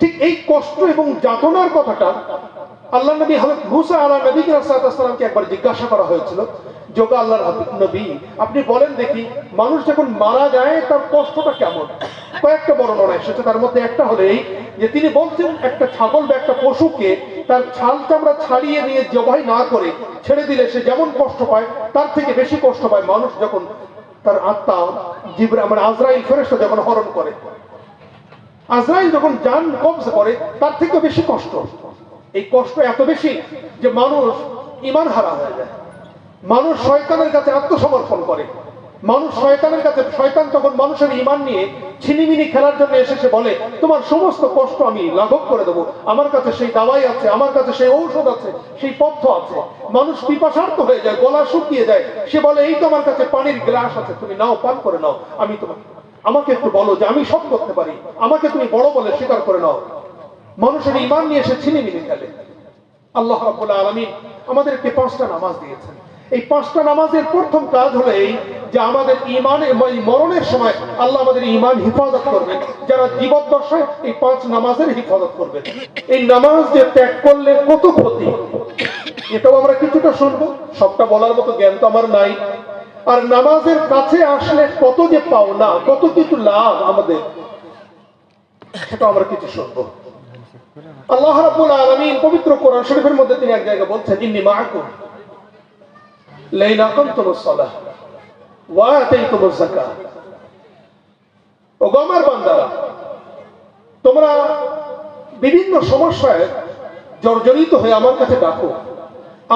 ঠিক এই কষ্ট এবং যাতনার কথাটা আল্লাহ নবী হযরত মুসা আলা নবী সাল্লামকে একবার জিজ্ঞাসা করা হয়েছিল যোগা আল্লাহর হাবিব নবী, আপনি বলেন দেখি, মানুষ যখন মারা যায়, তার কষ্টটা কেমন? কয়েকটা বর্ণনা এসেছে। তার মধ্যে একটা হলো এই যে, তিনি বলছেন, একটা ছাগল বা একটা পশুকে তার ছাল চামড়া ছাড়িয়ে নিয়ে জবাই না করে ছেড়ে দিলে সে যেমন কষ্ট পায়, তার থেকে বেশি কষ্ট পায়। মানুষ যখন তার আত্মা জিবরা মানে আজরাইল ফেরেশতা যখন হরণ করে আজরাইল যখন যান কবজা করে, তার থেকে বেশি কষ্ট। এই কষ্ট এত বেশি যে মানুষ ইমান হারা হয়ে যায়। মানুষ শয়তানের কাছে আত্মসমর্পণ করে। মানুষ শয়তানের কাছে, শয়তান তখন মানুষের ইমান নিয়ে ছিনিমিনি খেলার জন্য এসে সে বলে, তোমার সমস্ত কষ্ট আমি লাঘব করে দেবো। আমার কাছে সেই দাওয়াই আছে, আমার কাছে সেই ঔষধ আছে, সেই পথ্য আছে। মানুষ পিপাসার্থ হয়ে যায়, গলা শুকিয়ে যায়। সে বলে, এই তোমার কাছে পানির গ্লাস আছে, তুমি নাও, পান করে নাও, আমি তোমার আমাকে একটু বলো যে আমি সব করতে পারি। আমাকে তুমি বড় বলে স্বীকার করে নাও। মানুষের ইমান নিয়ে এসে ছিনিমিনি খেলে। আল্লাহ রাব্বুল আলামিন আমাদেরকে পাঁচটা নামাজ দিয়েছেন। এই পাঁচটা নামাজের প্রথম কাজ হলো এই যে আমাদের ইমানের মরণের সময় আল্লাহ আমাদের ইমান হিফাজত করবে যারা জীবদ্দশায় এই পাঁচ নামাজের হিফাজত করবে। এই নামাজ যে ত্যাগ করলে কত ক্ষতি। এটাও আমরা কিছুটা শুনব। সবটা বলার মতো জ্ঞান তো আমার নাই। আর নামাজের কাছে আসলে কত যে পাওনা কত কিছু লাভ আমাদের, সেটা আমরা কিছু শুনব। আল্লাহ রাব্বুল আলামিন পবিত্র কোরআন শরীফের মধ্যে তিনি এক জায়গায় বলছেন, ইন্নী মাআকুম আকামতুমুস সালাহ ওয়া যাকাত। ও বান্দারা, তোমরা বিভিন্ন সমস্যায় জর্জরিত হয়ে আমার কাছে ডাকো,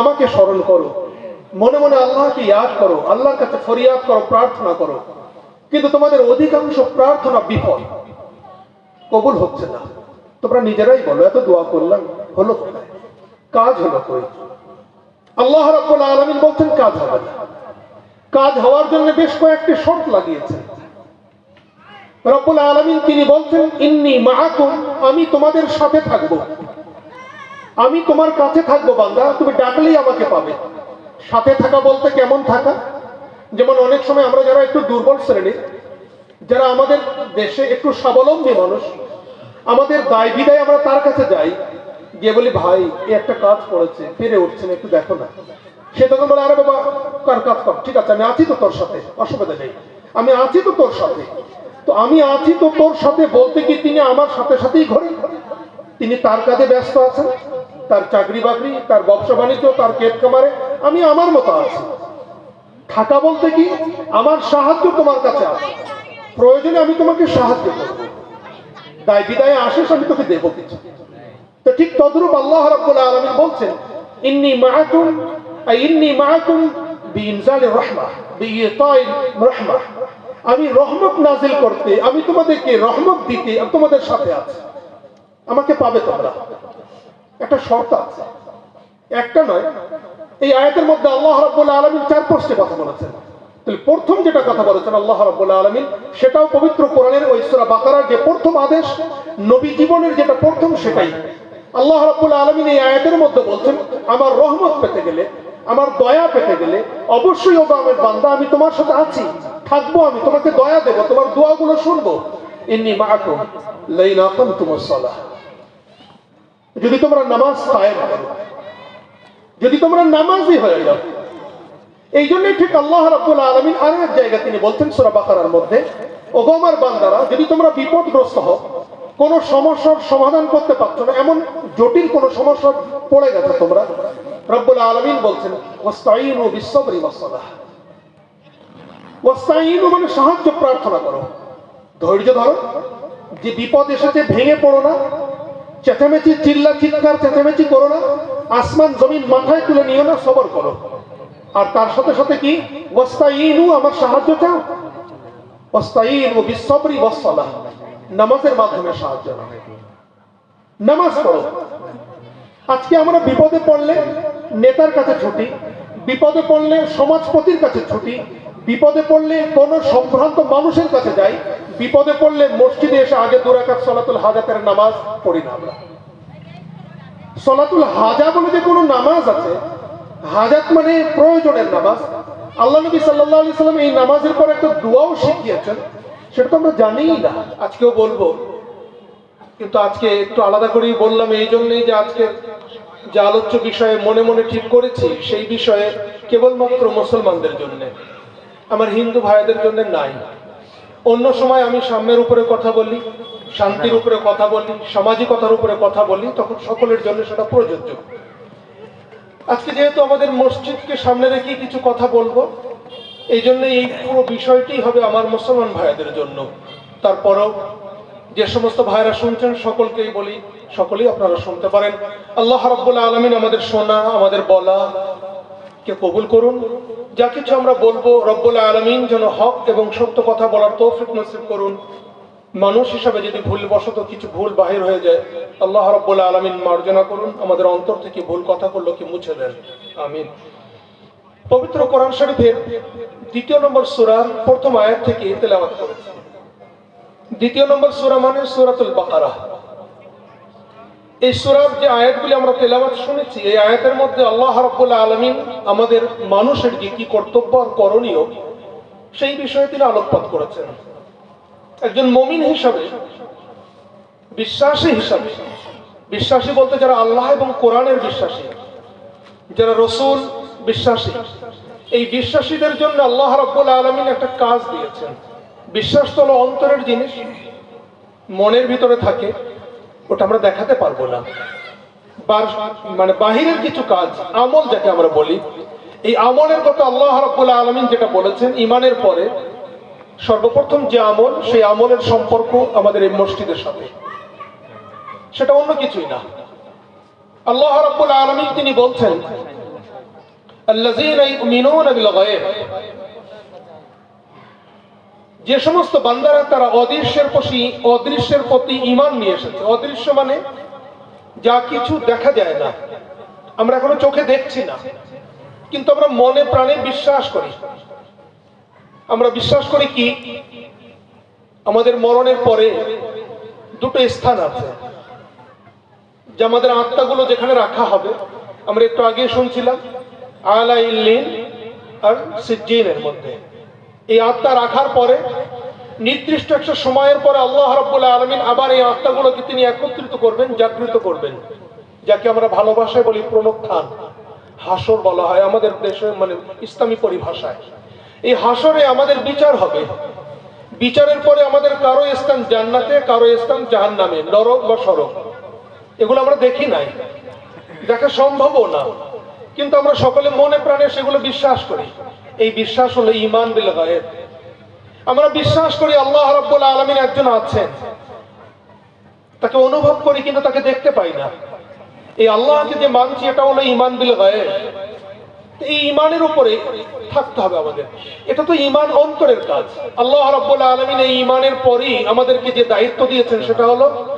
আমাকে স্মরণ করো। মনে মনে আল্লাহকে ইয়াদ করো, আল্লাহর কাছে ফরিয়াদ করো, প্রার্থনা করো। কিন্তু তোমাদের অধিকাংশ প্রার্থনা বিফল। কবুল হচ্ছে না। তোমরা নিজেরাই বলো, এত দোয়া করলাম, হলো কাজ হলো কই? আল্লাহ রাব্বুল আলামিন বলছেন, কাজ হবে না। কাজ হওয়ার জন্য বেশ কয়েকটি শর্ত লাগিয়েছেন। রব্বুল আলামিন তিনি বলছেন, ইন্নি মাআকুম, আমি তোমাদের সাথে থাকব। আমি তোমার কাছে থাকব, বান্দা, তুমি ডাকলেই আমাকে পাবে। সাথে থাকা বলতে কেমন থাকা? যেমন অনেক সময় আমরা যারা একটু দুর্বল শ্রেণির যারা আমাদের দেশে একটু স্বাবলম্বী মানুষ, আমাদের দায় বিদায় আমরা তার কাছে যাই, গিয়ে বলি, ভাই, এ একটা কাজ করেছে, পেরে উঠছে না একটু দেখো না। সে তখন বলে, আরে বাবা, কার কাজ কর? ঠিক আছে, আমি আছি তো তোর সাথে, অসুবিধা নেই, আমি আছি তো তোর সাথে। তো আমি আছি তো তোর সাথে বলতে কি তিনি আমার সাথে সাথেই ঘরে? তিনি তার কাজে ব্যস্ত আছেন। তার চাকরি বাকরি, তার ব্যবসা বাণিজ্য, তার কেট কামারে আমি আমার মতো আছি। থাকা বলতে কি? আমার সাহায্য তোমার কাছে আছে। প্রয়োজনে আমি তোমাকে সাহায্য করব। দায় বিদায় আসিস, আমি তোকে দেবো কিছু। তো ঠিক তদ্রূপ আল্লাহ রাব্বুল আলামিন বলছেন, ইন্নি মাআকুম ইন্নি মাআকুম বিইনজালির রাহমাহ বিইতাইর রাহমাহ আমি রহমত নাজিল করতে, আমি তোমাদেরকে রহমত দিতে তোমাদের সাথে আছি। আমাকে পাবে তোমরা। একটা শর্ত আছে। একটা নয়, এই আয়াতের মধ্যে আল্লাহ রাব্বুল আলামিন চার পাঁচটা কথা বলেছেন। তাহলে প্রথম যেটা কথা বলেছেন আল্লাহ রাব্বুল আলামিন, সেটাও পবিত্র কোরআনের ওই বাকারার যে প্রথম আদেশ, নবী জীবনের যেটা প্রথম সেটাই। আল্লাহ রাব্বুল আলামিন এই আয়াতের মধ্যে বলছেন, আমার রহমত পেতে গেলে, আমার দয়া পেতে গেলে অবশ্যই ওগো আমার বান্দা, আমি তোমার সাথে আছি, থাকব আমি, তোমাকে দয়া দেবো, তোমার দোয়াগুলো শুনব। ইন্নি মাআকুম লাইন আকামতুমুস সালাহ। যদি তোমরা নামাজ কায়েম করো, যদি তোমরা নামাজই হয়ে যাও, এই জন্যই ঠিক আল্লাহ রাব্বুল আলামিন আরও এক জায়গা তিনি বলছেন, সূরা বাকারার মধ্যে, ওগো আমার বান্দারা, যদি তোমরা বিপদগ্রস্ত হও, কোন সমস্যার সমাধান করতে পারছ না, এমন জটিল কোন সমস্যা পড়ে গেছে তোমরা? রব্বুল আলমিন বলছেন ওয়াস্তাইনু বিসসবরি ওয়াসসালাহ। ওয়াস্তাইনু মানে সাহায্য প্রার্থনা করো। ধৈর্য ধরো, যে বিপদ এসেছে ভেঙে পড়ো না চেঁচামেচি, চিল্লা, চিৎকার, চেঁচামেচি করো না। আসমান, জমিন মাথায় তুলে নিও না, সবর করো। আর তার সাথে সাথে কি? ওয়াস্তাইনু, আমার সাহায্য চাও? ওয়াস্তাইনু বিসসবরি ওয়াসসালাহ। নামাজের মাধ্যমে সাহায্য নামাজ পড়ো। আজকে আমরা বিপদে পড়লে নেতার কাছে ছুটি, বিপদে পড়লে সমাজপতির কাছে ছুটি, বিপদে পড়লে কোন সম্ভ্রান্ত মানুষের কাছে যাই বিপদে পড়লে মসজিদে এসে আগে দুরাকাত সলাতুল হাজাতের নামাজ পড়ি না আমরা। সলাতুল হাজা বলে যে কোনো নামাজ আছে, হাজাত মানে প্রয়োজনের নামাজ। আল্লাহ নবী সাল্লাহ আলি সাল্লাম এই নামাজের পর একটা দোয়াও শিখিয়েছেন, সেটা তো আমরা জানিই না। আজকেও বলব, কিন্তু আজকে একটু আলাদা করেই বললাম এই জন্যই যে আজকে যে আলোচ্য বিষয়ে মনে মনে ঠিক করেছি, সেই বিষয়ে কেবলমাত্র মুসলমানদের জন্য, আমার হিন্দু ভাইদের জন্য নাই। অন্য সময় আমি সাম্যের উপরে কথা বলি শান্তির উপরে কথা বলি সামাজিকতার উপরে কথা বলি তখন সকলের জন্য সেটা প্রযোজ্য। আজকে যেহেতু আমাদের মসজিদকে সামনে রেখে কিছু কথা বলব এই জন্য এই পুরো বিষয়টি হবে আমার মুসলমান ভাইদের জন্য। তারপরেও যে সমস্ত ভাইরা শুনছেন সকলকেই বলি সকলেই আপনারা শুনতে পারেন। আল্লাহ রাব্বুল আলমিন আমাদের শোনা আমাদের বলা কে কবুল করুন। যা কিছু আমরা বলব, রব্বুল আলমিন যেন হক এবং সত্য কথা বলার তৌফিক নসিব করুন। মানুষ হিসাবে যদি ভুলবশত কিছু ভুল বাহির হয়ে যায়, আল্লাহ রব্বুল আলমিন মার্জনা করুন। আমাদের অন্তর থেকে ভুল কথা করল কি মুছে দেন। আমিন। পবিত্র কোরআন শরীফের দ্বিতীয় নম্বর সূরার প্রথম আয়াত থেকে তেলাওয়াত করেছি। দ্বিতীয় নম্বর সুরা মানে সুরাতুল বাকারা। এই সূরার যে আয়াতগুলি আমরা তেলাওয়াত শুনেছি, এই আয়াতের মধ্যে আল্লাহ রাব্বুল আলামিন আমাদের মানুষের যে কি কর্তব্য আর করণীয়, সেই বিষয়ে তিনি আলোকপাত করেছেন। একজন মমিন হিসাবে, বিশ্বাসী হিসাবে, বিশ্বাসী বলতে যারা আল্লাহ এবং কোরআনের বিশ্বাসী, যারা রসুল বিশ্বাসী, এই বিশ্বাসীদের জন্য আল্লাহ রাব্বুল আলমিন একটা কাজ দিয়েছেন। বিশ্বাস তো হলো অন্তরের জিনিস, মনের ভিতরে থাকে। ওটা আমরা দেখাতে পারব না। মানে বাহিরের কিছু কাজ, আমল যাকে আমরা বলি, এই আমলের কথা আল্লাহ রাব্বুল আলমিন যেটা বলেছেন ইমানের পরে সর্বপ্রথম যে আমল, সেই আমলের সম্পর্ক আমাদের এই মসজিদের সাথে। সেটা অন্য কিছুই না। আল্লাহ রাব্বুল আলামিন তিনি বলছেন যে সমস্ত বান্দারা তারা অদৃশ্যের প্রতি অদৃশ্যের প্রতি ঈমান নিয়ে এসেছে। অদৃশ্য মানে যা কিছু দেখা যায় না। আমরা এখনও চোখে দেখছি না। কিন্তু আমরা মনে প্রাণে বিশ্বাস করি। আমরা বিশ্বাস করি কি? আমাদের মরণের পরে দুটো স্থান আছে। যে আমাদের আত্মাগুলো যেখানে রাখা হবে, আমরা একটু আগে শুনছিলাম আলা আর সিজ্জিনের মধ্যে। এই আত্মা রাখার পরে, নির্দিষ্ট একটা সময়ের পরে আল্লাহ রাব্বুল আলমিন আবার এই আত্মাগুলোকে তিনি একত্রিত করবেন জাগৃত করবেন। যাকে আমরা ভালোবাসায় বলি প্রণোত্থান। হাসর বলা হয় আমাদের দেশে মানে ইসলামী পরিভাষায়। এই হাসরে আমাদের বিচার হবে। বিচারের পরে আমাদের কারও স্থান জান্নাতে, কারও স্থান জাহান্নামে, নরক বা সরক। এগুলো আমরা দেখি নাই। দেখা সম্ভবও না। কিন্তু আমরা সকলে মনে প্রাণে সেগুলো বিশ্বাস করি। এই বিশ্বাস হলো ইমান বিল গায়েব। আমরা বিশ্বাস করি আল্লাহ রাব্বুল আলামিন একজন আছেন। তাকে অনুভব করি কিন্তু তাকে দেখতে পাই না। এই আল্লাহকে যে মানছি এটা হলো ইমান বিল গায়েব। এই ইমানের উপরে থাকতে হবে আমাদের। এটা তো ইমান অন্তরের কাজ। আল্লাহ রাব্বুল আলামিন এই ইমানের পরেই আমাদেরকে যে দায়িত্ব দিয়েছেন সেটা হলো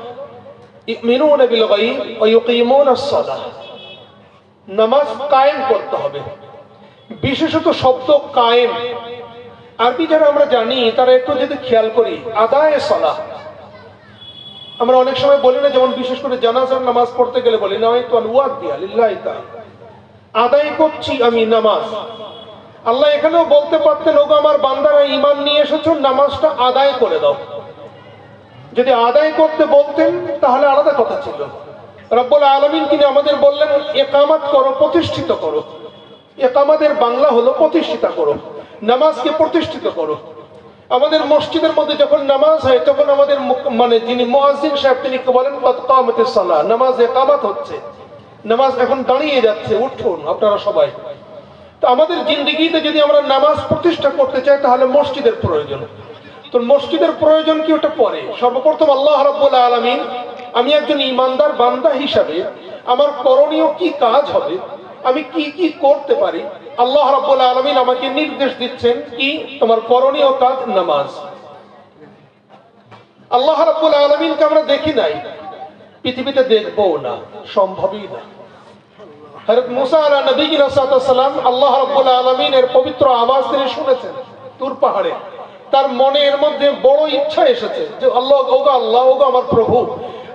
ইমিনুন বিল গায়ব ওয়া ইউকিমুন আস-সালাহ নামাজ কায়েম করতে হবে। বিশেষত শব্দ কায়েম। আরবি যারা আমরা জানি, তারা একটু যদি খেয়াল করি, আদায় সালাহ। আমরা অনেক সময় বলি না, যেমন বিশেষ করে জানাজার নামাজ পড়তে গেলে বলি না তো ওয়াদ দিয়া লিল্লাহি আদায় করছি আমি নামাজ। আল্লাহ এখানেও বলতে পারতেন, ওগো আমার বান্দারা ইমান নিয়ে এসেছ, নামাজটা আদায় করে দাও। যদি আদায় করতে বলতেন, তাহলে আলাদা কথা ছিল। রব্বুল আলমিন তিনি আমাদের বললেন একামাত করো, প্রতিষ্ঠিত করো। একামাতের বাংলা হলো প্রতিষ্ঠিতা করো, নামাজকে প্রতিষ্ঠিত করো। আমাদের মসজিদের মধ্যে যখন নামাজ হয়, তখন আমাদের মানে যিনি মুয়াজ্জিন সাহেব, তিনি বলেন? সালাহ নামাজ একামাত হচ্ছে। নামাজ এখন দাঁড়িয়ে যাচ্ছে, উঠুন আপনারা সবাই। তো আমাদের জিন্দগিতে যদি আমরা নামাজ প্রতিষ্ঠা করতে চাই, তাহলে মসজিদের প্রয়োজন। তো মসজিদের প্রয়োজন কি ওটা পরে? সর্বপ্রথম আল্লাহ রাব্বুল আলামিন, আমি একজন ইমানদার বান্দা হিসাবে, আমার করণীয় কি কাজ হবে? আমি কি কি করতে পারি? আল্লাহ রাব্বুল আলামিন আমাকে নির্দেশ দিচ্ছেন কি? তোমার করণীয় কাজ নামাজ। আল্লাহ রাব্বুল আলামিনকে আমরা দেখি নাই। পৃথিবীতে দেখব না, সম্ভবই না। হযরত মুসা আলা নবী সালাম আল্লাহ রাব্বুল আলামিনের পবিত্র আওয়াজ তিনি শুনেছেন তুর পাহাড়ে। তার মনের মধ্যে বড় ইচ্ছা এসেছে যে, আল্লাহ, ওগো আল্লাহ, ওগো আমার প্রভু।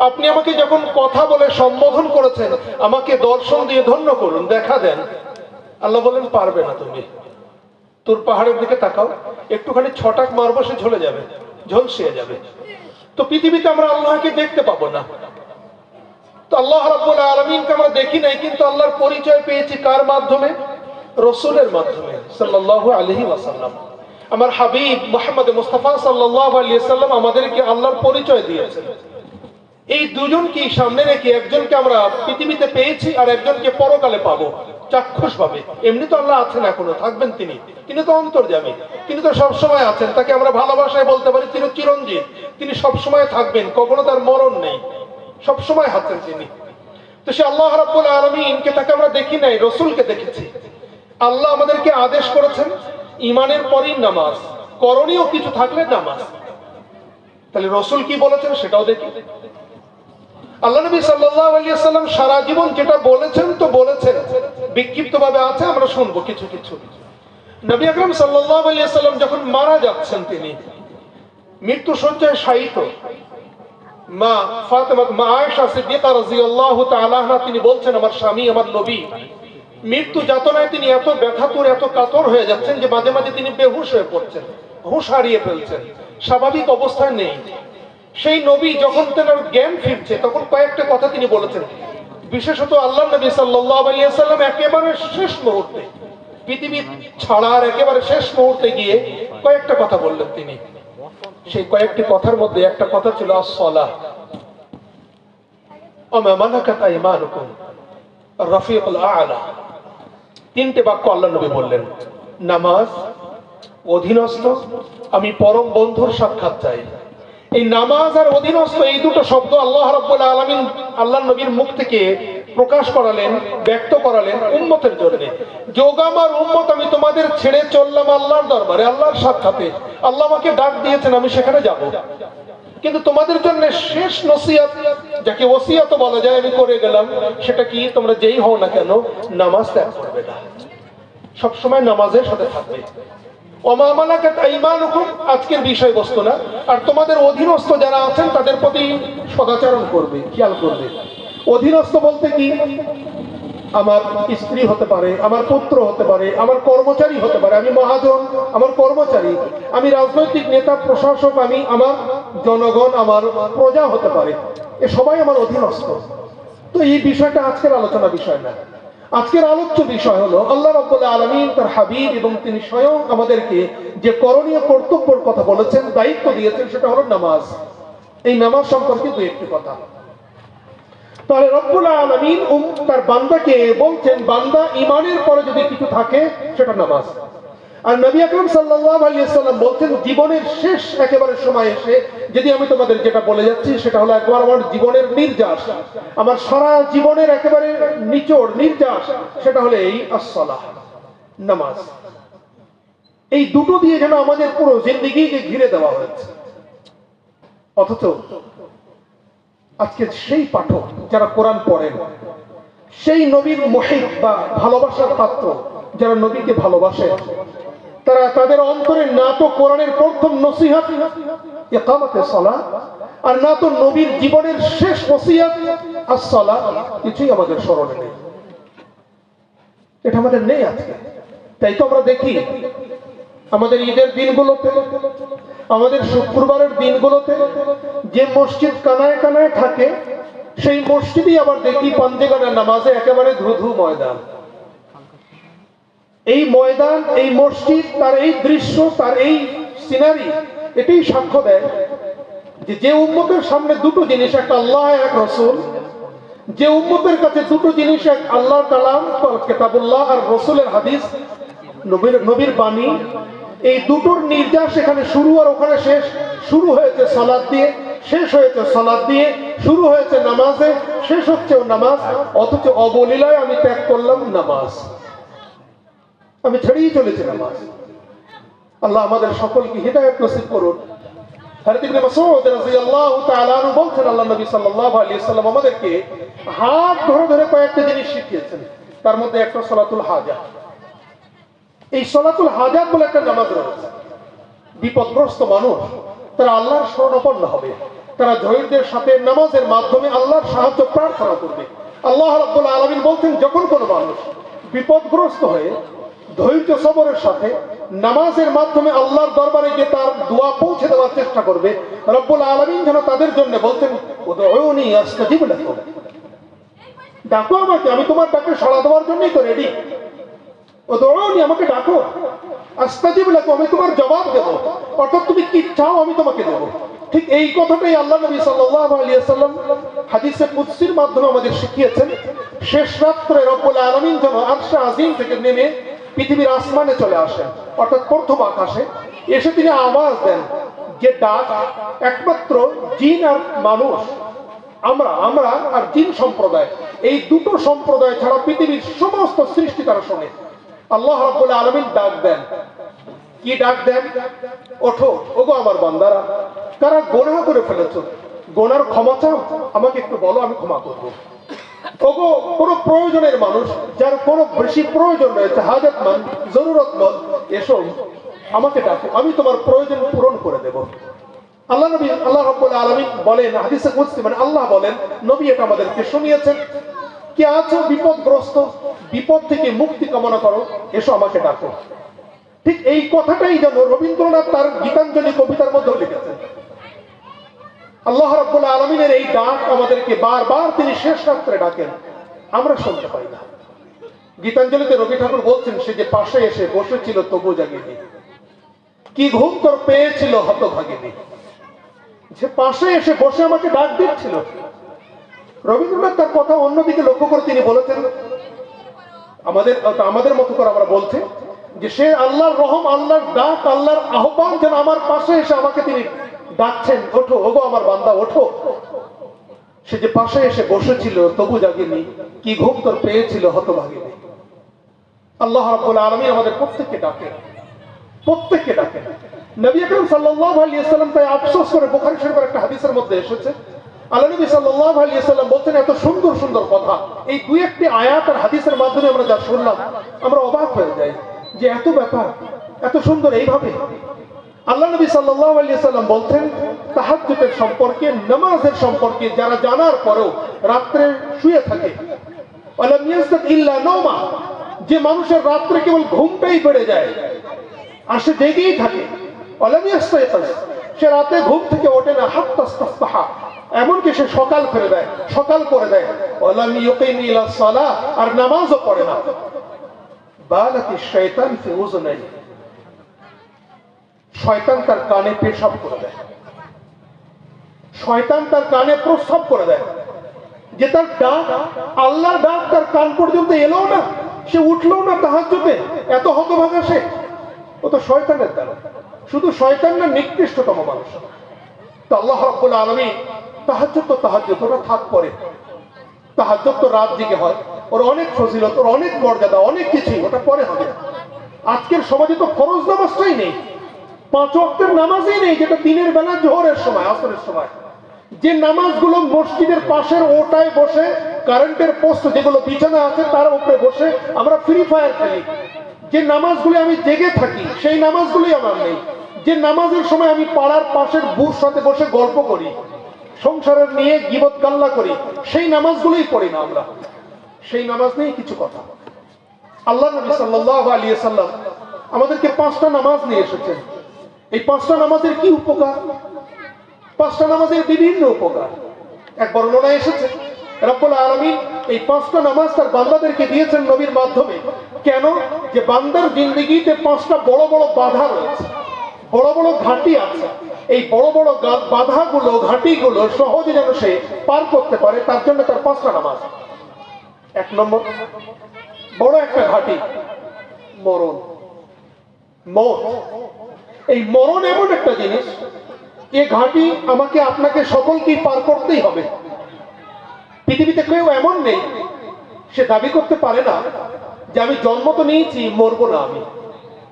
আপনি আমাকে যখন কথা বলে সম্বোধন করেছেন, আমাকে দর্শন দিয়ে ধন্য করুন, দেখা দেন। আল্লাহ বলেন পারবে না তুমি। তোর পাহাড়ের দিকে তাকাও, একটুখানি ছটাক মারবো, সে ঝলে যাবে, ঝলসিয়ে যাবে। তো পৃথিবীতে আমরা আল্লাহকে দেখতে পাবো না। তো আল্লাহ রাব্বুল আলামিনকে আমরা দেখি নাই, কিন্তু আল্লাহর পরিচয় পেয়েছি কার মাধ্যমে? রসুলের মাধ্যমে, সাল্লাল্লাহু আলাইহি ওয়াসাল্লাম। আমার হাবিব মুহাম্মদ মুস্তাফা সাল্লাল্লাহু আলাইহি সাল্লাম আমাদেরকে আল্লাহর পরিচয় দিয়েছেন। এই দুজনকে সামনে রেখে একজনকে আমরা পৃথিবীতে পেয়েছি আর একজনকে পরকালে পাবো চাক্ষুষ ভাবে এমনি তো আল্লাহ আছেন এখনও, থাকবেন তিনি। তিনি তো অন্তর্যামী, তিনি তো সবসময় আছেন, তাকে আমরা ভালোবাসায় বলতে পারি তিনি চিরঞ্জিত তিনি সবসময় থাকবেন, কখনো তার মরণ নেই। সবসময় আছেন তিনি। তো সে আল্লাহ রাব্বুল আলমিনকে তাকে আমরা দেখি নাই, রসুলকে দেখেছি। আল্লাহ আমাদেরকে আদেশ করেছেন ইমানের পরই নামাজ, করণীয় কিছু থাকলে নামাজ। তাহলে রসুল কি বলেছেন সেটাও দেখি। আল্লাহ নবী সারা জীবন যেটা বলেছেন তো বলেছেন। বিক্ষিপ্ত ভাবে আছে, আমরা শুনব কিছু কিছু। নবী আকরাম যখন মারা যাচ্ছেন তিনি, মৃত্যু সজ্জায় শায়িত। মা ফাতেমা, মা আয়েশা সিদ্দিকা রাদিয়াল্লাহু তিনি বলছেন, আমার স্বামী, আমার নবী, মৃত্যু যাতনায় তিনি এত ব্যথাতুর, এত কাতর হয়ে যাচ্ছেন যে মাঝে মাঝে তিনি বেহুশ হয়ে পড়ছেন, হুঁশ হারিয়ে ফেলছেন। স্বাভাবিক অবস্থায় নেই। সেই নবী যখন তেনার জ্ঞান ফিরছে, তখন কয়েকটা কথা তিনি বলেছেন। বিশেষত আল্লাহ নবী সাল্লাম একেবারে শেষ মুহূর্তে, পৃথিবী ছাড়ার একেবারে শেষ মুহূর্তে গিয়ে কয়েকটা কথা বললেন তিনি। সেই কয়েকটি কথার মধ্যে একটা কথা ছিল তিনটে বাক্য আল্লাহ নবী বললেন, নামাজ অধীনস্থ, আমি পরম বন্ধুর সাক্ষাৎ চাই। এই নামাজ আর অধীনস্থ এই দুটো শব্দ আল্লাহ রাব্বুল আলামিন আল্লাহ নবীর মুখ থেকে প্রকাশ করালেন, ব্যক্ত করালেন উম্মতের জন্য। যোগ আমার উম্মত, আমি তোমাদের ছেড়ে চললাম আল্লাহর দরবারে, আল্লাহর সাক্ষাতে। আল্লাহ আমাকে ডাক দিয়েছেন, আমি সেখানে যাব। কিন্তু তোমাদের জন্য শেষ নসিয়াত যাকে ওসিয়াত বলা যায়, আমি করে গেলাম। সেটা কি? তোমরা যেই হও না কেন, নামাজ ত্যাগ করবে না। সবসময় নামাজের সাথে থাকবে। অমামালাকাত আইমানুকুম, আজকের বিষয়বস্তু না। আর তোমাদের অধীনস্থ যারা আছেন, তাদের প্রতি সদাচরণ করবে, খেয়াল করবে। অধীনস্থ বলতে কি? আমার স্ত্রী হতে পারে, আমার পুত্র হতে পারে, আমার কর্মচারী হতে পারে, আমি মহাজন, আমার কর্মচারী। আমি রাজনৈতিক নেতা, প্রশাসক, আমি আমার জনগণ, আমার প্রজা হতে পারে। এ সবাই আমার অধীনস্থ। তো এই বিষয়টা আজকের আলোচনা বিষয় না। আজকের আলোচ্য বিষয় হলো, আল্লাহ রব্বুল আলমিন তার হাবিব এবং তিনি স্বয়ং আমাদেরকে যে করণীয় কর্তব্যর কথা বলেছেন, দায়িত্ব দিয়েছেন, সেটা হলো নামাজ। এই নামাজ সম্পর্কে দু একটি কথা। তাহলে রব্বুল আলমিন তার বান্দাকে বলছেন, বান্দা ইমানের পরে যদি কিছু থাকে, সেটা নামাজ। আর নবী আকরম সাল্লাম বলছেন জীবনের শেষ একেবারে সময় এসে যদি আমি তোমাদের যেটা বলে যাচ্ছি, সেটা হলো একবার আমার জীবনের নির্যাস। আমার সারা জীবনের একেবারে নিচড় নির্যাস, সেটা হলো এই আসসালাহ, নামাজ। এই দুটো দিয়ে যেন আমাদের পুরো জিন্দিগিকে ঘিরে দেওয়া হয়েছে। অথচ আজকে সেই পাঠক যারা কোরআন পড়েন, সেই নবীর মহিক বা ভালোবাসার পাত্র যারা নবীকে ভালোবাসে তারা তাদের অন্তরে না তো কোরআনের প্রথম নসিহাত ইকামতে সালাহ আর না তো নবীর জীবনের শেষ নসিহাত আসসালাহ কিছুই আমাদের স্মরণে নেই। এটা আমাদের নেই আজকে। তাই তো আমরা দেখি, আমাদের ঈদের দিনগুলোতে, আমাদের শুক্রবারের দিনগুলোতে যে মসজিদ কানায় কানায় থাকে, সেই মসজিদই আবার দেখি পাঞ্জেগানের নামাজে একেবারে ধুধু ময়দান। এই ময়দান, এই মসজিদ, তার এই দৃশ্য, তার এই সিনারি এটাই সাক্ষ্য দেয় যে যে উম্মতের সামনে দুটো জিনিস, একটা আল্লাহ এক রসুল। যে উম্মতের কাছে দুটো জিনিস, এক আল্লাহর কালাম কেতাবুল্লাহ আর রসুলের হাদিস, নবীর নবীর বাণী। এই দুটোর নির্যাস এখানে শুরু আর ওখানে শেষ। শুরু হয়েছে সালাদ দিয়ে, শেষ হয়েছে সালাদ দিয়ে, শুরু হয়েছে নামাজে, শেষ হচ্ছে নামাজ। অথচ অবলীলায় আমি ত্যাগ করলাম নামাজ। আমি ছেড়েই চলেছি। নামাজ আল্লাহ আমাদের সকলকে হৃদায়ত নসিব করুন। বিপদগ্রস্ত মানুষ, তারা আল্লাহর শরণাপন্ন হবে। তারা ধৈর্যের সাথে নামাজের মাধ্যমে আল্লাহর সাহায্য প্রার্থনা করবে। আল্লাহ আলামিন বলছেন, যখন কোনো মানুষ বিপদগ্রস্ত হয়ে ধৈর্য সবরের সাথে নামাজের মাধ্যমে আল্লাহর দরবারে গিয়ে তার দোয়া পৌঁছে দেওয়ার চেষ্টা করবে। রব্বুল আলমিন যেন তাদের জন্য বলতেন ডাকো আমাকে, আমি তোমার ডাকে সাড়া দেওয়ার জন্যই তো রেডি ও দৌড়াওনি আমাকে ডাকো। আস্তাজিব লাকুম, আমি তোমার জবাব দেব। অর্থাৎ তুমি কি চাও, আমি তোমাকে দেব। ঠিক এই কথাটাই আল্লাহ নবী সাল্লাল্লাহু আলাইহি ওয়াসাল্লাম হাদিসে কুদসির মাধ্যমে আমাদের শিখিয়েছেন। শেষ রাত্রে রব্বুল আলামিন যেন আরশে আজিম থেকে নেমে পৃথিবীর আসমানে চলে আসেন, অর্থাৎ প্রথম আকাশে। এসে তিনি আওয়াজ দেন যে ডাক একমাত্র জিন আর মানুষ। আমরা আমরা আর জিন সম্প্রদায়। এই দুটো সম্প্রদায় ছাড়া পৃথিবীর সমস্ত সৃষ্টি তারা শোনে। আল্লাহ রাব্বুল আলামিন ডাক দেন। কি ডাক দেন? ওঠো, ওগো আমার বান্দারা কারা গোনাহ করে ফেলেছ। গোনার ক্ষমা চাও, আমাকে একটু বলো, আমি ক্ষমা করব। ওগো, কোনো প্রয়োজনের মানুষ যার কোনো বেশি প্রয়োজন রয়েছে হাজতমান জরুরতমন্দ, এসো, আমাকে ডাকো, আমি তোমার প্রয়োজন পূরণ করে দেব। আল্লাহ নবী, আল্লাহ রাব্বুল আলামিন বলেন, হাদিসে কুদসি মানে আল্লাহ বলেন, নবী এটা আমাদেরকে শুনিয়েছেন, কে আছো বিপদগ্রস্ত, বিপদ থেকে মুক্তি কামনা করো, এসো আমাকে ডাকো। ঠিক এই কথাটাই যেন রবীন্দ্রনাথ তার গীতাঞ্জলি কবিতার মধ্যেও লিখেছেন। আল্লাহ রাব্বুল আলমিনের এই ডাক আমাদেরকে বারবার তিনি শেষ রাত্রে ডাকেন। আমরা শুনতে পাই না। গীতাঞ্জলিতে রবি ঠাকুর বলছেন, সে যে পাশে এসে বসেছিল, তবু জাগেনি। কি ঘুম তোর পেয়েছিল, হতভাগিনী। যে পাশে এসে বসে আমাকে ডাক দিচ্ছিল। রবীন্দ্রনাথ তার কথা অন্যদিকে লক্ষ্য করে তিনি বলেছেন, আমাদের আমাদের মতো করে আমরা বলছি যে সে আল্লাহর রহম, আল্লাহর ডাক, আল্লাহর আহ্বান যেন আমার পাশে এসে আমাকে তিনি ডাকছেন, ওঠো, ওগো আমার বান্দা, ওঠো। সে যে পাশে এসে বসেছিল, তবু জাগেনি, কি ঘুম তোর পেয়েছিল হতভাগিনী। আল্লাহ রাব্বুল আলামিন আমাদের প্রত্যেককে ডাকেন প্রত্যেককে ডাকেন নবী আকরম সাল্লাল্লাহু আলাইহি তাই আফসোস করে বুখারী শরীফের একটা হাদিসের মধ্যে এসেছে। আল্লাহ নবী সাল্লাল্লাহু আলাইহি বলতেন এত সুন্দর সুন্দর কথা। এই দুই একটি আয়াত আর হাদিসের মাধ্যমে আমরা যা শুনলাম, আমরা অবাক হয়ে যাই যে এত ব্যাপার, এত সুন্দর এইভাবে। আল্লাহ নবী সাল্লাল্লাহু আলাইহি সাল্লাম বলতেন তাহাজ্জুদের সম্পর্কে, নামাজের সম্পর্কে যারা জানার পরেও রাত্রে শুয়ে থাকে। ইল্লা নওমা, যে মানুষের রাত্রে কেবল ঘুমটাই বেড়ে যায়, আর সে জেগেই থাকে। সে রাতে ঘুম থেকে ওঠে না হাত্তাস্তাহা এমনকি সে সকাল করে দেয়, সকাল করে দেয়। ওয়ালাম ইউকিম ইলা সালাহ, আর নামাজও পড়ে না। বালাতি শয়তান ফি উযনাই শয়তান তার কানে পেশাব করে দেয়। শয়তান তার কানে প্রস্রাব করে দেয়। যে তার ডাক, আল্লাহর ডাক তার কান পর্যন্ত এলো না, সে উঠল না তাহাজ্জুদে, এত হতভাগা সে। ও তো শয়তানের দ্বারা। শুধু শয়তান না, নিকৃষ্টতম মানুষ। তো আল্লাহ রাব্বুল আলামিন তাহাজ্জুদ তো তাহাজ্জুদ ওটা থাক পরে। তাহাজ্জুদ তো রাত জেগে হয়। ওর অনেক ফজিলত, ওর অনেক মর্যাদা, অনেক কিছুই, ওটা পরে হবে। আজকের সমাজে তো ফরজ নামাজটাই নেই। পাঁচ ওয়াক্তের নামাজই নেই, যেটা দিনের বেলা জোহরের সময়, আসরের সময়। যে নামাজগুলো মসজিদের পাশের ওটায় বসে, কারেন্টের পোস্ট যেগুলো বিছানা আছে তার উপরে বসে আমরা ফ্রি ফায়ার খেলি। যে নামাজগুলো আমি জেগে থাকি, সেই নামাজগুলোই আমার নেই। যে নামাজের সময় আমি পাড়ার পাশের বুর সাথে বসে গল্প করি, সংসারের নিয়ে গিবত গাল্লা করি, সেই নামাজগুলোই পড়ি না আমরা। সেই নামাজ নিয়ে কিছু কথা। আল্লাহ নবী সাল্লাল্লাহু আলাইহি সাল্লাম আমাদেরকে পাঁচটা নামাজ নিয়ে এসেছেন। এই পাঁচটা নামাজের কি উপকার? পাঁচটা নামাজের বিভিন্ন উপকার। এক বর্ণনা এসেছে, রব্বুল আলামিন এই পাঁচটা নামাজ তার বান্দাদেরকে দিয়েছেন নবীর মাধ্যমে। কেন? যে বান্দার জিন্দগিতে পাঁচটা বড় বড় বাধা রয়েছে, বড় বড় ঘাটি আছে। এই বড় বড় বাধাগুলো, ঘাটিগুলো সহজে যেন সে পার করতে পারে, তার জন্য তার পাঁচটা নামাজ। এক নম্বর, বড় একটা ঘাটি, মরণ। মরণ এই মরণ এমন একটা জিনিস, এ ঘাঁটি আমাকে, আপনাকে সকলকেই পার করতেই হবে। পৃথিবীতে কেউ এমন নেই, সে দাবি করতে পারে না যে আমি জন্ম তো নিয়েছি, মরবো না আমি।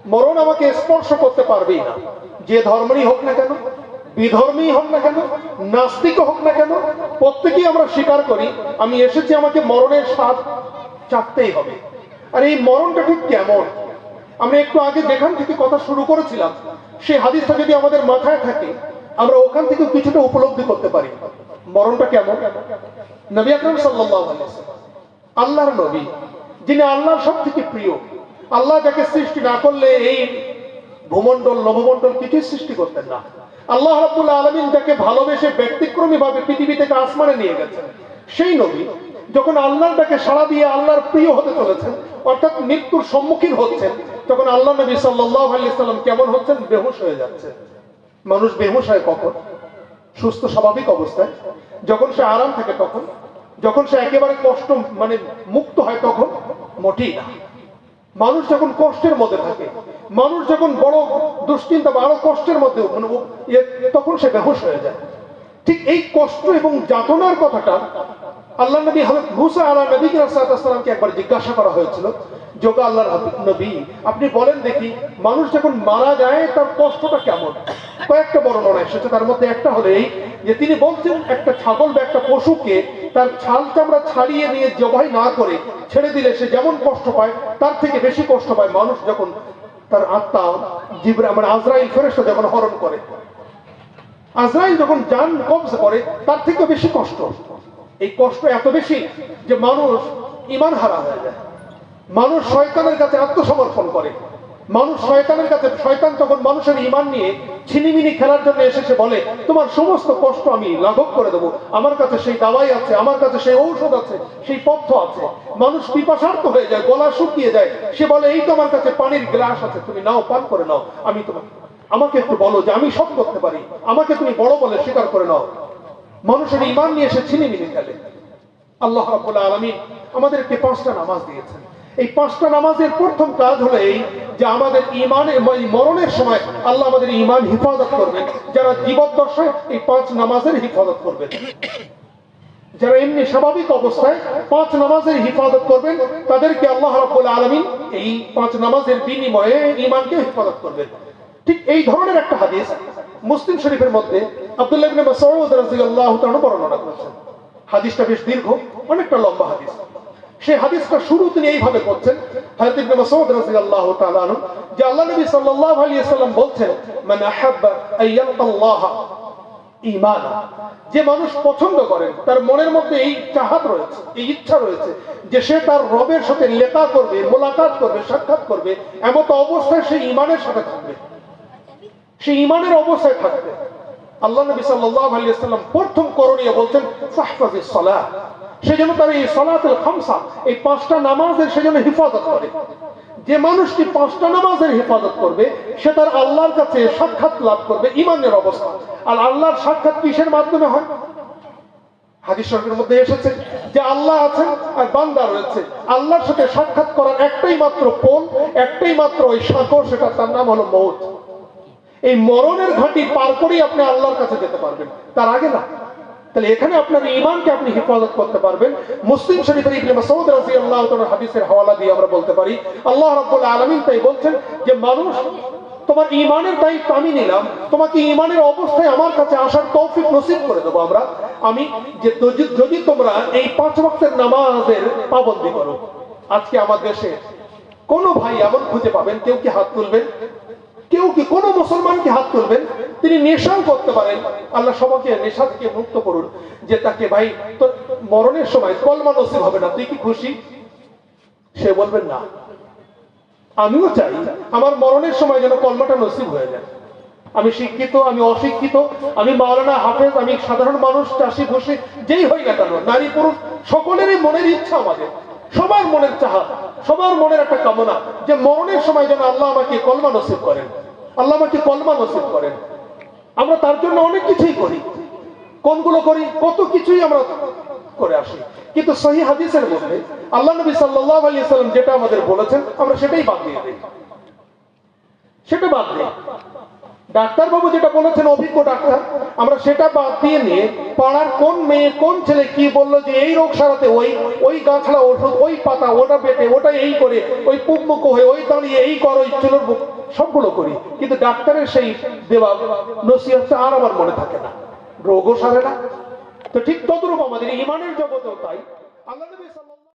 মরণ আমাকে স্পর্শ করতে পারবেই না। যে ধর্মেরই হোক না কেন বিধর্মী হোক না কেন নাস্তিক হোক না কেন, প্রত্যেকেই আমরা স্বীকার করি, আমি এসেছি আমাকে মরণের স্বাদ চাকতেই হবে। আর এই মরণটা ঠিক কেমন? আমরা একটু আগে যেখান থেকে কথা শুরু করেছিলাম সেই হাদিসটা যদি আমাদের মাথায় থাকে আমরা ওখান থেকে কিছুটা উপলব্ধি করতে পারি। মরণটা কেমন? নবী আকরম ওয়াসাল্লাম, আল্লাহর নবী যিনি আল্লাহর সব থেকে প্রিয় আল্লাহ যাকে সৃষ্টি না করলে এই ভূমণ্ডল নবমণ্ডল কিছুই সৃষ্টি করতেন না। আল্লাহ রাব্বুল আলমিন যাকে ভালোবেসে ব্যক্তিক্রমী ভাবে পৃথিবী থেকে আসমানে নিয়ে গেছেন সেই নবী যখন আল্লাহর ডাকে সাড়া দিয়ে আল্লাহর প্রিয় হতে চলেছেন অর্থাৎ মৃত্যুর সম্মুখীন হচ্ছেন তখন আল্লাহ নবী সাল্লাম কেমন হচ্ছেন? বেহুশ হয়ে যাচ্ছে মানুষ বেহুশ হয় কখন? সুস্থ স্বাভাবিক অবস্থায়। যখন সে আরাম থাকে তখন যখন সে একেবারে কষ্ট মানে মুক্ত হয় তখন মোটেই না। মানুষ যখন কষ্টের মধ্যে থাকে মানুষ যখন বড় দুশ্চিন্তা বা আরও কষ্টের মধ্যে মানে ইয়ে, তখন সে বেহুশ হয়ে যায়। ঠিক এই কষ্ট এবং যাতনার কথাটা আল্লাহ নবী হজরত মুসা আল্লাহ নবী সালামকে একবার জিজ্ঞাসা করা হয়েছিল। যোগা আল্লাহর নবী। আপনি বলেন দেখি, মানুষ যখন মারা যায়, তার কষ্টটা কেমন? কয়েকটা বড় বর্ণনা এসেছে, তার মধ্যে একটা হলো এই যে তিনি বলছেন, একটা ছাগল বা একটা পশুকে তার ছাল চামড়া ছাড়িয়ে নিয়ে জবাই না করে ছেড়ে দিলে সে যেমন কষ্ট পায়, তার থেকে বেশি কষ্ট পায় মানুষ যখন তার আত্মা জিবরা মানে আজরাইল ফেরেশতা যখন হরণ করে। আজরাইল যখন যান কবজ করে তার থেকে বেশি কষ্ট। এই কষ্ট এত বেশি যে মানুষ ইমান হারা হয়ে যায়। মানুষ শয়তানের কাছে আত্মসমর্পণ করে। মানুষ শয়তানের কাছে, শয়তান তখন মানুষের ইমান নিয়ে ছিনিমিনি খেলার জন্য এসে বলে, তোমার সমস্ত কষ্ট আমি লাঘব করে দেবো। আমার কাছে সেই দাওয়াই আছে, আমার কাছে সেই ঔষধ আছে, সেই পথ্য আছে। মানুষ পিপাসার্থ হয়ে যায়, গলা শুকিয়ে যায়। সে বলে, এই তো আমার কাছে পানির গ্লাস আছে, তুমি নাও, পান করে নাও। আমি তোমার আমাকে একটু বলো যে আমি সব করতে পারি। আমাকে তুমি বড় বলে স্বীকার করে নাও। মানুষের ইমান নিয়ে এসে ছিনিমিনি খেলে। আল্লাহ রাব্বুল আলামিন আমাদেরকে পাঁচটা নামাজ দিয়েছেন। এই পাঁচটা নামাজের প্রথম কাজ হলো এই যে আমাদের ইমানে মরণের সময় আল্লাহ আমাদের ইমান হিফাজত করবেন। যারা জীবদ্দশায় এই পাঁচ নামাজের হিফাজত করবেন। যারা এমনি স্বাভাবিক অবস্থায় পাঁচ নামাজের হিফাজত করবেন, তাদেরকে আল্লাহ রাব্বুল আলামিন এই পাঁচ নামাজের বিনিময়ে ইমানকে হিফাজত করবেন। ঠিক এই ধরনের একটা হাদিস মুসলিম শরীফের মধ্যে আব্দুল্লাহ বর্ণনা করেছেন। হাদিসটা বেশ দীর্ঘ, অনেকটা লম্বা হাদিস। সেই হাদিসটা শুরু তিনি এইভাবে করছেন। যে মান মানুষ পছন্দ করেন তার মনের মধ্যে এই চাহাত রয়েছে, এই ইচ্ছা রয়েছে যে সে তার রবের সাথে লেখা করবে, মোলাকাত করবে, সাক্ষাৎ করবে এমত অবস্থায় সে ইমানের সাথে থাকবে। সে ইমানের অবস্থায় থাকবে। আল্লাহ নবী সাল্লাল্লাহু আলাইহি সাল্লাম প্রথম করণীয় বলছেন সে যেন তার এই সালাতুল খামসা, এই পাঁচটা নামাজের সে যেন হিফাজত করে। যে মানুষটি পাঁচটা নামাজের হেফাজত করবে, সে তার আল্লাহর কাছে সাক্ষাৎ লাভ করবে ইমানের অবস্থা। আর আল্লাহর সাক্ষাৎ কিসের মাধ্যমে হয়? মধ্যে এসেছে যে আল্লাহ আছেন আর বান্দা রয়েছে। আল্লাহর সাথে সাক্ষাৎ করার একটাই মাত্র পোল একটাই মাত্র ওই সাঁকর সেটা তার নাম হলো মৌত। এই মরণের ঘাটি পার করেই আপনি আল্লাহর কাছে যেতে পারবেন। তার আগে না তাহলে এখানে আপনার ইমানকে আপনি হেফাজত করতে পারবেন। মুসলিম শরীফের ইবনে মাসউদ রাদিয়াল্লাহু তাআলা হাদিসের হাওয়ালা দিয়ে আমরা বলতে পারি, আল্লাহ রাব্বুল আলামিন তাই বলছেন যে, মানুষ, তোমার ইমানের দায়িত্ব আমি নিলাম, তোমাকে ইমানের অবস্থায় আমার কাছে আসার তৌফিক নসিব করে দেবো আমরা। আমি যে, যদি- তোমরা এই পাঁচ ওয়াক্তের নামাজের পাবন্দি করো, আজকে আমার দেশে কোন ভাই এমন খুঁজে পাবেন, কেউ কি হাত তুলবেন? কেউ কি কোন মুসলমান কি হাত তুলবেন? তিনি নেশাও করতে পারেন। আল্লাহ সবাইকে নেশা থেকে মুক্ত করুন। যে তাকে, ভাই, তোর মরণের সময় কলমা নসিব হবে না, তুই কি খুশি? সে বলবেন, না। আমিও চাই আমার মরণের সময় যেন কলমাটা নসিব হয়ে যায়। আমি শিক্ষিত, আমি অশিক্ষিত, আমি মাওলানা হাফেজ, আমি সাধারণ মানুষ, চাষি ঘুষি যেই হই না কেন, নারী, পুরুষ, সকলেরই মনের ইচ্ছা আমাদের। সবার মনের চাহা, সবার মনের একটা কামনা যে মরণের সময় যেন আল্লাহ আমাকে কলমা নসিব করেন, আল্লাহ আমাকে কলমা নসিব করেন। আমরা তার জন্য অনেক কিছুই করি। কোনগুলো করি? কত কিছুই আমরা করে আসি। কিন্তু সহি হাদিসের মধ্যে আল্লাহ নবী সাল্লাল্লাহু আলাইহি সাল্লাম যেটা আমাদের বলেছেন, আমরা সেটাই বাদ দিয়ে দিই। সেটা বাদ দিই ডাক্তার বাবু যেটা বলেছেন, অভিজ্ঞ ডাক্তার, আমরা সেটা বাদ দিয়ে নিয়ে পাড়ার কোন মেয়ে, কোন ছেলে কি বলল যে এই রোগ সারাতে ওই ওই গাছড়া ওষুধ, ওই পাতা, ওটা বেটে, ওটা এই করে, ওই পুকমুক হয়ে, ওই দাঁড়িয়ে এই কর, ওই চুলোর বুক, সবগুলো করি। কিন্তু ডাক্তারের সেই দেওয়া নসিহতটা আর আমার মনে থাকে না। রোগও সারে না। তো ঠিক তদ্রূপ আমাদের ইমানের জগতেও তাই। আল্লাহ